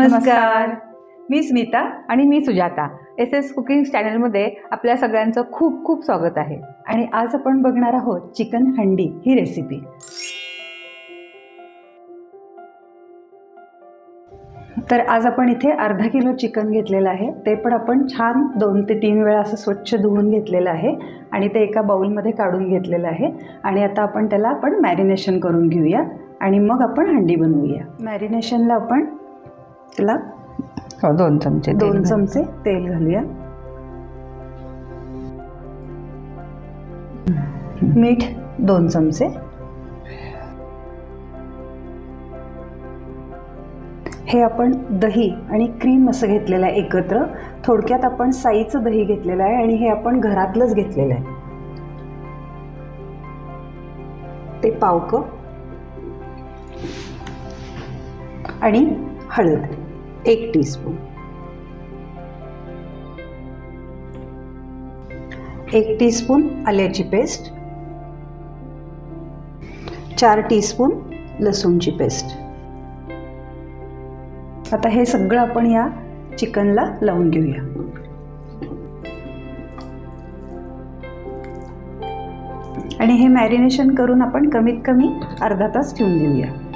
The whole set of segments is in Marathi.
नमस्कार. मी स्मिता आणि मी सुजाता. एस एस कुकिंग चॅनलमध्ये आपल्या सगळ्यांचं खूप खूप स्वागत आहे. आणि आज आपण बघणार आहोत चिकन हंडी ही रेसिपी तर आज आपण इथे अर्धा किलो चिकन घेतलेलं आहे. ते पण आपण छान दोन ते तीन वेळा असं स्वच्छ धुवून घेतलेलं आहे. आणि ते एका बाउलमध्ये काढून घेतलेलं आहे. आणि आता आपण त्याला आपण मॅरिनेशन करून घेऊया. आणि मग आपण हंडी बनवूया. मॅरिनेशनला आपण त्याला हो दोन चमचे दोन चमचे तेल घालूया. मीठ दोन चमचे. हे आपण दही आणि क्रीम असं घेतलेलं आहे एकत्र. थोडक्यात आपण साईचं दही घेतलेलं आहे आणि हे आपण घरातलंच घेतलेलं आहे. ते पाव कप आणि हळद. एक टीस्पून एक टीस्पून आल्याची पेस्ट चार टीस्पून लसूणची पेस्ट आता हे सगळं आपण या चिकनला लावून घेऊया. आणि हे मॅरिनेशन करून आपण कमीत कमी अर्धा तास ठेवून देऊया.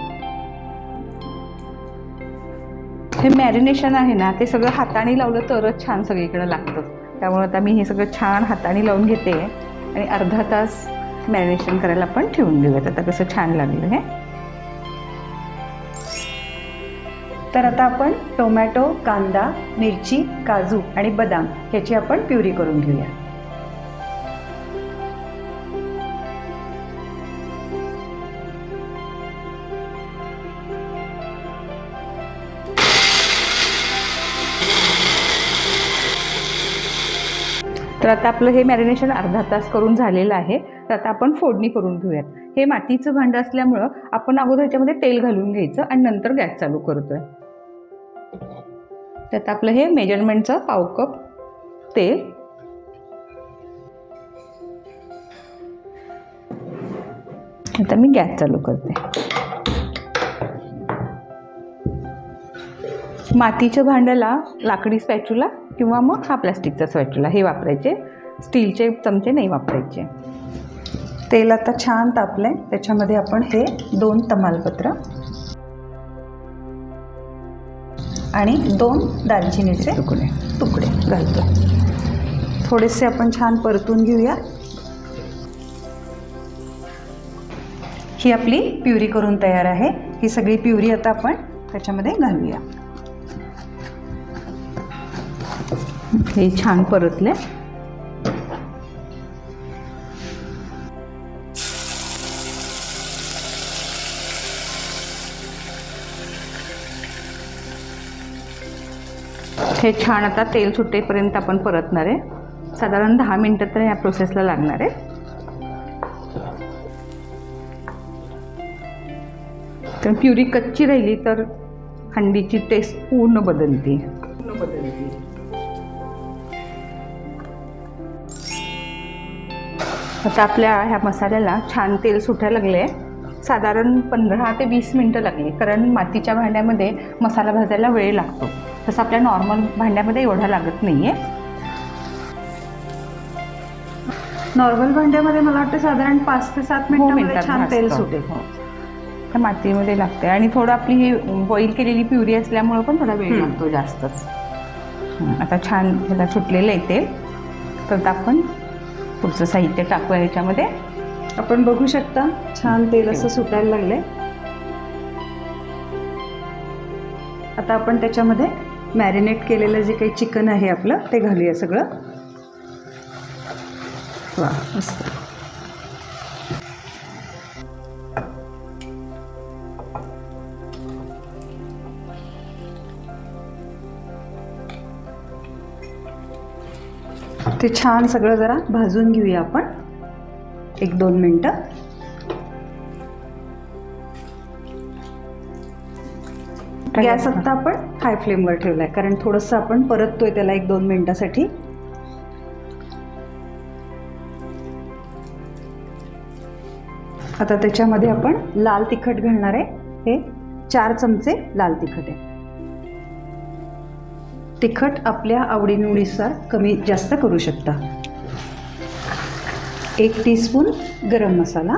हे मॅरिनेशन आहे ना ते सगळं हाताने लावलं तरच छान सगळीकडं लागतं. त्यामुळे आता मी हे सगळं छान हाताने लावून घेते आणि अर्धा तास मॅरिनेशन करायला पण ठेवून देऊयात. आता कसं छान लागलं हे. तर आता आपण टोमॅटो कांदा मिरची काजू आणि बदाम ह्याची आपण प्युरी करून घेऊया. तर आता आपलं हे मॅरिनेशन अर्धा तास करून झालेलं आहे. तर आता आपण फोडणी करून घेऊयात. हे मातीचं भांडं असल्यामुळं आपण अगोदर ह्याच्यामध्ये तेल घालून घ्यायचं आणि नंतर गॅस चालू करतोय. त्यात आपलं हे मेजरमेंटचं पाव कप तेल. आता मी गॅस चालू करते. मातीच्या भांड्याला लाकडी स्पॅच्युला किंवा मग हा प्लॅस्टिकचा स्वेटरला हे वापरायचे. स्टीलचे चमचे नाही वापरायचे. तेल आता छान तापलं आहे त्याच्यामध्ये आपण हे दोन तमालपत्र आणि दोन दालचिनीचे तुकडे तुकडे घालतो. थोडेसे आपण छान परतून घेऊया. ही आपली प्युरी करून तयार आहे. ही सगळी प्युरी आता आपण त्याच्यामध्ये घालूया. हे छान परतले. हे छान आता तेल सुटेपर्यंत आपण परतणार आहे. साधारण दहा मिनटं तर या प्रोसेसला लागणार आहे. तर प्युरी कच्ची राहिली तर हंडीची टेस्ट पूर्ण बदलते. पूर्ण बदलते. आता आपल्या ह्या मसाल्याला छान तेल सुटायला लागले साधारण पंधरा ते वीस मिनटं लागली कारण मातीच्या भांड्यामध्ये मसाला भाजायला वेळ लागतो. तसं आपल्या नॉर्मल भांड्यामध्ये एवढा लागत नाही आहे नॉर्मल भांड्यामध्ये मला वाटतं साधारण पाच ते सात मिनिटांमध्ये छान तेल सुटेल. हो. मातीमध्ये लागते आणि थोडं आपली ही बॉईल केलेली प्युरी असल्यामुळं पण थोडा वेळ हं. लागतो जास्तच. हं, आता छान ह्याला सुटलेलं आहे तेल. तर आपण पुढचं साहित्य टाकूया याच्यामध्ये. आपण बघू शकता छान तेल असं सुटायला लागले आता आपण त्याच्यामध्ये मॅरिनेट केलेलं जे काही चिकन आहे आपलं ते घालूया सगळं. वा मस्त. ते छान सगळं जरा भाजून घेऊया आपण. एक दोन मिनटं. गॅस आत्ता आपण हाय फ्लेमवर ठेवलाय कारण थोडंसं आपण परततोय त्याला एक दोन मिनिटासाठी. आता त्याच्यामध्ये आपण लाल तिखट घालणार आहे. हे चार चमचे लाल तिखट आहे. तिखट आपल्या आवडीनिवडीनुसार कमी जास्त करू शकता. एक टीस्पून गरम मसाला.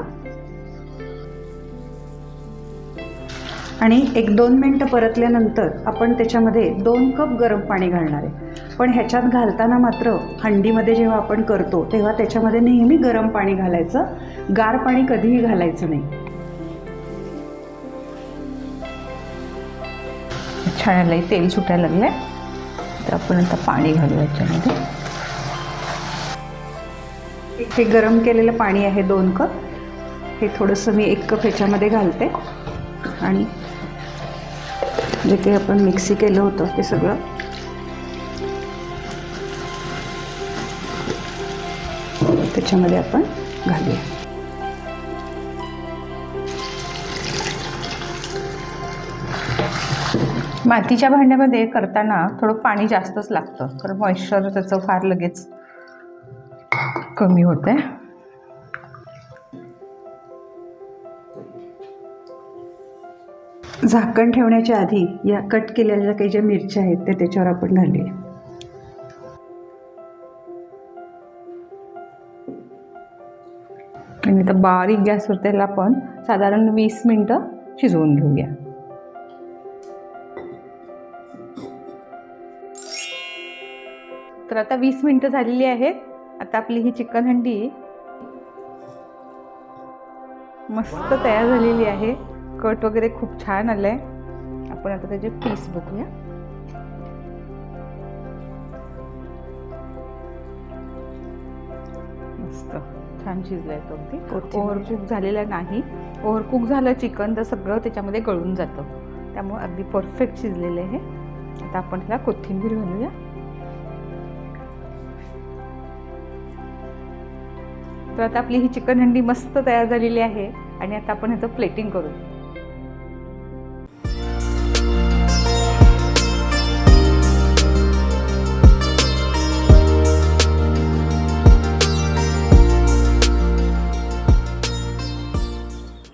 आणि एक दोन मिनटं परतल्यानंतर आपण त्याच्यामध्ये दोन कप गरम पाणी घालणार आहे. पण ह्याच्यात घालताना मात्र हंडीमध्ये जेव्हा आपण करतो तेव्हा त्याच्यामध्ये नेहमी गरम पाणी घालायचं. गार पाणी कधीही घालायचं नाही. छान आलंय तेल सुटायला आहे तर आपण आता पाणी घालू याच्यामध्ये. हे गरम केलेलं पाणी आहे दोन कप. हे थोडंसं मी एक कप ह्याच्यामध्ये घालते. आणि जे काही आपण मिक्सी केलं होतं ते सगळं. त्याच्यामध्ये आपण घालूया. मातीच्या भांड्यामध्ये करताना थोडं पाणी जास्तच लागतं. कारण मॉइश्चर त्याचं फार लगेच कमी होतं आहे झाकण ठेवण्याच्या आधी या कट केलेल्या काही ज्या मिरच्या आहेत त्या त्याच्यावर आपण घालूया. आणि तर बारीक गॅसवर त्याला आपण साधारण वीस मिनटं शिजवून घेऊया. तर आता वीस मिनटं झालेली आहेत. आता आपली ही चिकन हंडी मस्त तयार झालेली आहे. कट वगैरे खूप छान आलं आहे आपण आता त्याचे पीस बघूया. मस्त. छान शिजलाय तो अगदी. ओव्हरकुक झालेला नाही. ओव्हरकुक झालं चिकन तर सगळं त्याच्यामध्ये गळून जातं. त्यामुळे अगदी परफेक्ट शिजलेलं आहे. आता आपण त्याला कोथिंबीर घालूया. तर आता आपली ही चिकन हंडी मस्त तयार झालेली आहे आणि आता आपण ह्याचं प्लेटिंग करू.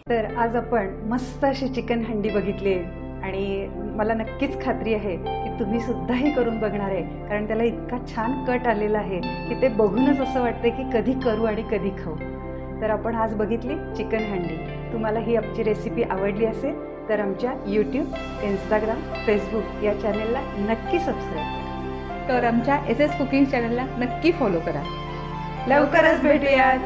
तर आज आपण मस्त अशी चिकन हंडी बघितली आहे. आणि मला नक्कीच खात्री आहे की तुम्ही सुद्धाही करून बघणार आहे. कारण त्याला इतका छान कट आलेला आहे की ते बघूनच असं वाटतं की कधी करू आणि कधी खाऊ. तर आपण आज बघितली चिकन हंडी. तुम्हाला ही आमची रेसिपी आवडली असेल तर आमच्या यूट्यूब इंस्टाग्राम फेसबुक या चॅनेलला नक्की सबस्क्राईब करा. तर आमच्या एस एस कुकिंग चॅनलला नक्की फॉलो करा. लवकरच भेटूयात.